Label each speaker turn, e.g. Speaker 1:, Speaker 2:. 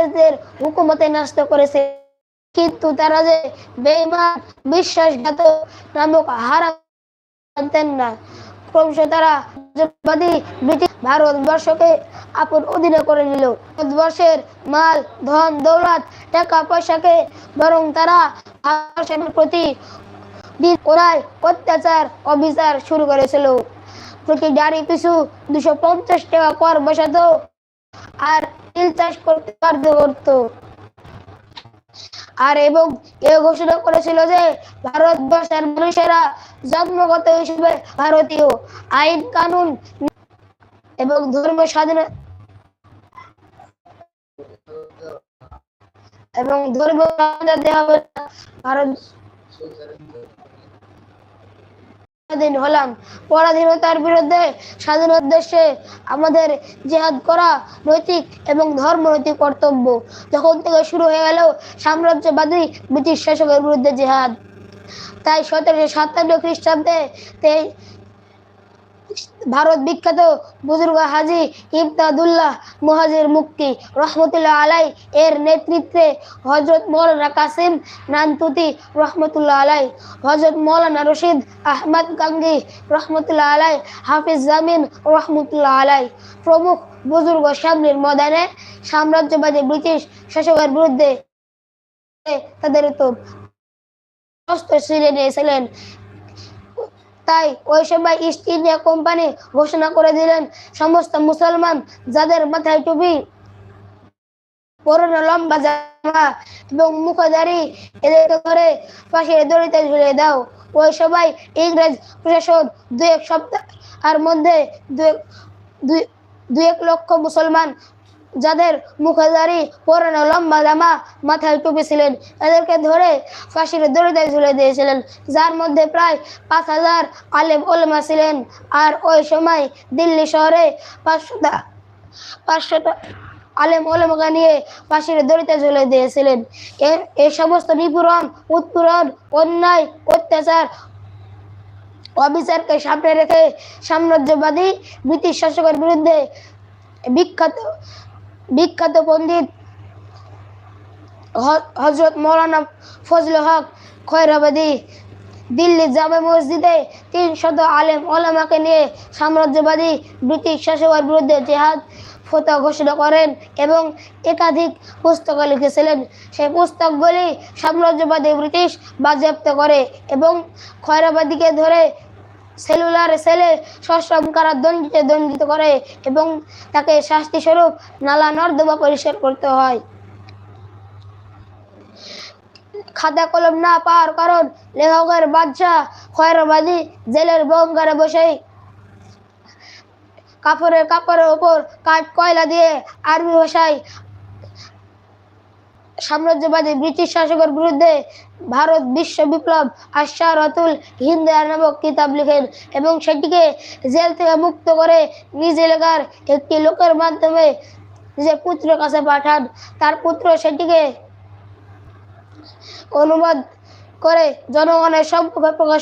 Speaker 1: ইংরেজদের হুকুমতে নষ্ট করেছে। কিন্তু তারা যে বেইমান বিশ্বাসঘাত নামক হারাম জানতেন না। ক্রমশ তারা ব্রিটিশ ভারতবর্ষকে আপন অধীনে করে নিল। ভারতবর্ষের মাল, ধন, দৌলত, টাকা, পয়সাকে বরং তারা প্রতি করায় অত্যাচার, অবিচার শুরু করেছিল। প্রতি গাড়ি পিছু দুশো পঞ্চাশ টাকা কর বসাত। আর তিল চাষ করতে বাধ্য করতো। আর এবং এ ঘোষণা করেছিল যে, ভারতবর্ষের মানুষেরা জন্মগত হিসেবে ভারতীয়। আইন, কানুন এবং ধর্ম স্বাধীনতা এবং ধর্ম দেওয়া হবে ভারত স্বাধীন হলাম। পরাধীনতার বিরুদ্ধে স্বাধীন উদ্দেশ্যে আমাদের জেহাদ করা নৈতিক এবং ধর্ম নৈতিক কর্তব্য। যখন থেকে শুরু হয়ে গেল সাম্রাজ্যবাদী ব্রিটিশ শাসকের বিরুদ্ধে জেহাদ। তাই সতেরোশো সাতান্ন খ্রিস্টাব্দে ভারত বিখ্যাত বুজুর্গ হাজি ইমতাদুল্লাহ মুহাজির মুক্তি রহমতুল্লাহ আলাই এর নেতৃত্বে হজরত মৌলানা কাসিম নানতুতি রহমতুল্লাহ আলাই হজরত মৌলানা রশিদ আহমদ গাঙ্গি রহমতুল্লাহ আলাই, হাফিজ জামিন রহমতুল্লাহ আলাই। প্রমুখ বুজুর্গ সামনের ময়দানে সাম্রাজ্যবাদী ব্রিটিশ শাসকের বিরুদ্ধে তাদের তো নিয়েছিলেন। তাই ওই সময় ইস্ট ইন্ডিয়া কোম্পানি ঘোষণা করে দিলেন সমস্ত মুসলমান যাদের মাথায় টুপি, পরনে লম্বা জামা এবং মুখদারি এদেরকে ধরে পাশে দড়িতে ঝুলিয়ে দাও। ওই সবাই ইংরেজ প্রশাসন দু এক সপ্তাহ আর মধ্যে দু এক লক্ষ মুসলমান যাদের মুখদারি পরনে লম্বা জামা মাথায় টুপি ছিলেন এদেরকে ধরে ফাঁসির দড়িতে ঝুলে দিয়েছিলেন, যার মধ্যে প্রায় পাঁচ হাজার আলেম ওলমা ছিলেন আর ওই সময় দিল্লি শহরে পাঁচশোটা পাঁচশোটা আলেম ওলমাকে নিয়ে ফাঁসির দড়িতে ঝুলে দিয়েছিলেন। এর, এই সমস্ত নিপীড়ন, উৎপীড়ন, অন্যায়, অত্যাচার, অবিচারকে সামনে রেখে সাম্রাজ্যবাদী, ব্রিটিশ শাসকের বিরুদ্ধে বিখ্যাত বিখ্যাত পণ্ডিত হজরত মৌলানা ফজল হক খয়রাবাদী দিল্লি জামে মসজিদে তিন শত আলেম ওলামাকে নিয়ে সাম্রাজ্যবাদী ব্রিটিশ শাসকের বিরুদ্ধে জেহাদ ফতোয়া ঘোষণা করেন এবং একাধিক পুস্তক লিখেছিলেন। সেই পুস্তকগুলি সাম্রাজ্যবাদী ব্রিটিশ বাজেয়াপ্ত করে এবং খয়রাবাদীকে ধরে সেলুলার সেলে সশ্রম কারা দণ্ডিত করে এবং তাকে শাস্তি স্বরূপ নালা নর্দমা পরিষ্কার করতে হয়। খাতা কলম না পাওয়ার কারণ লেখকের বাদশাহ খয়রাবাদী জেলের বঙ্গারে বসেই কাপড়ের কাপড়ের ওপর কাঠ কয়লা দিয়ে আরবি ভাষায় সাম্রাজ্যবাদী ব্রিটিশ শাসকের বিরুদ্ধে ভারত বিশ্ব বিপ্লব আশারতুল হিন্দার নামক কিতাব লিখেন এবং সেটিকে জেল থেকে মুক্ত করে নিজ এলাকার একটি লোকের মাধ্যমে নিজের পুত্রের কাছে পাঠান। তার পুত্র সেটিকে অনুবাদ করে জনগণের সম্পর্কে প্রকাশ